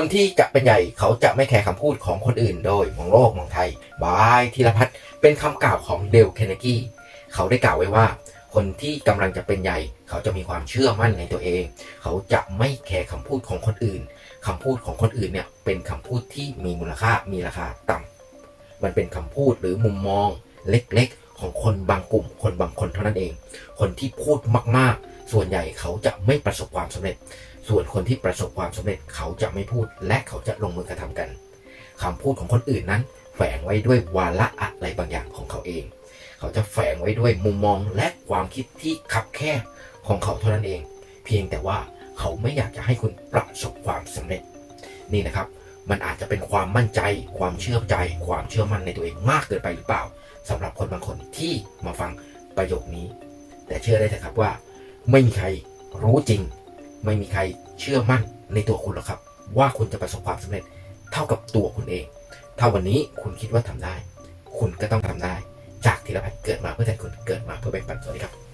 คนที่จะเป็นใหญ่เขาจะไม่แคร์คำพูดของคนอื่นโดยมองโลกมองไทยบายธีรพัฒน์เป็นคำกล่าวของเดลเคนเนกี้เขาได้กล่าวไว้ว่า คนที่กำลังจะเป็นใหญ่ เขาจะมีความเชื่อมั่นในตัวเอง เขาจะไม่แคร์คำพูดของคนอื่นคำพูดของคนอื่นเนี่ยเป็นคำพูดที่มีมูลค่ามีราคาต่ำมันเป็นคำพูดหรือมุมมองเล็กๆ ของคนบางกลุ่ม คนบางคนเท่านั้นเอง คนที่พูดมากๆ ส่วนใหญ่เขาจะไม่ประสบความสำเร็จ ส่วนคนที่ประสบความสำเร็จเขาจะไม่พูด และเขาจะลงมือกระทำกันคำพูดของคนอื่นนั้น แฝงไว้ด้วยวาระอะไรบางอย่างของเขาเอง เขาจะแฝงไว้ด้วยมุมมองและความคิดที่คับแคบของเขาเท่านั้นเอง เพียงแต่ว่าเขาไม่อยากจะให้คุณประสบความสำเร็จ นี่นะครับมันอาจจะเป็นความมั่นใจ ความเชื่อใจ ความเชื่อมั่นในตัวเองมากเกินไปหรือเปล่าสำหรับคนบางคนที่มาฟังประโยคนี้ แต่เชื่อได้เถอะครับว่า ไม่มีใครรู้จริง ไม่มีใครเชื่อมั่นในตัวคุณหรอกครับ ว่าคุณจะประสบความสำเร็จเท่ากับตัวคุณเอง ถ้าวันนี้คุณคิดว่าทำได้ คุณก็ต้องทำได้ จากธีรพัฒเกิดมาเพื่อแทนคุณเกิดมาเพื่อแบ่งปันสวัสดีครับ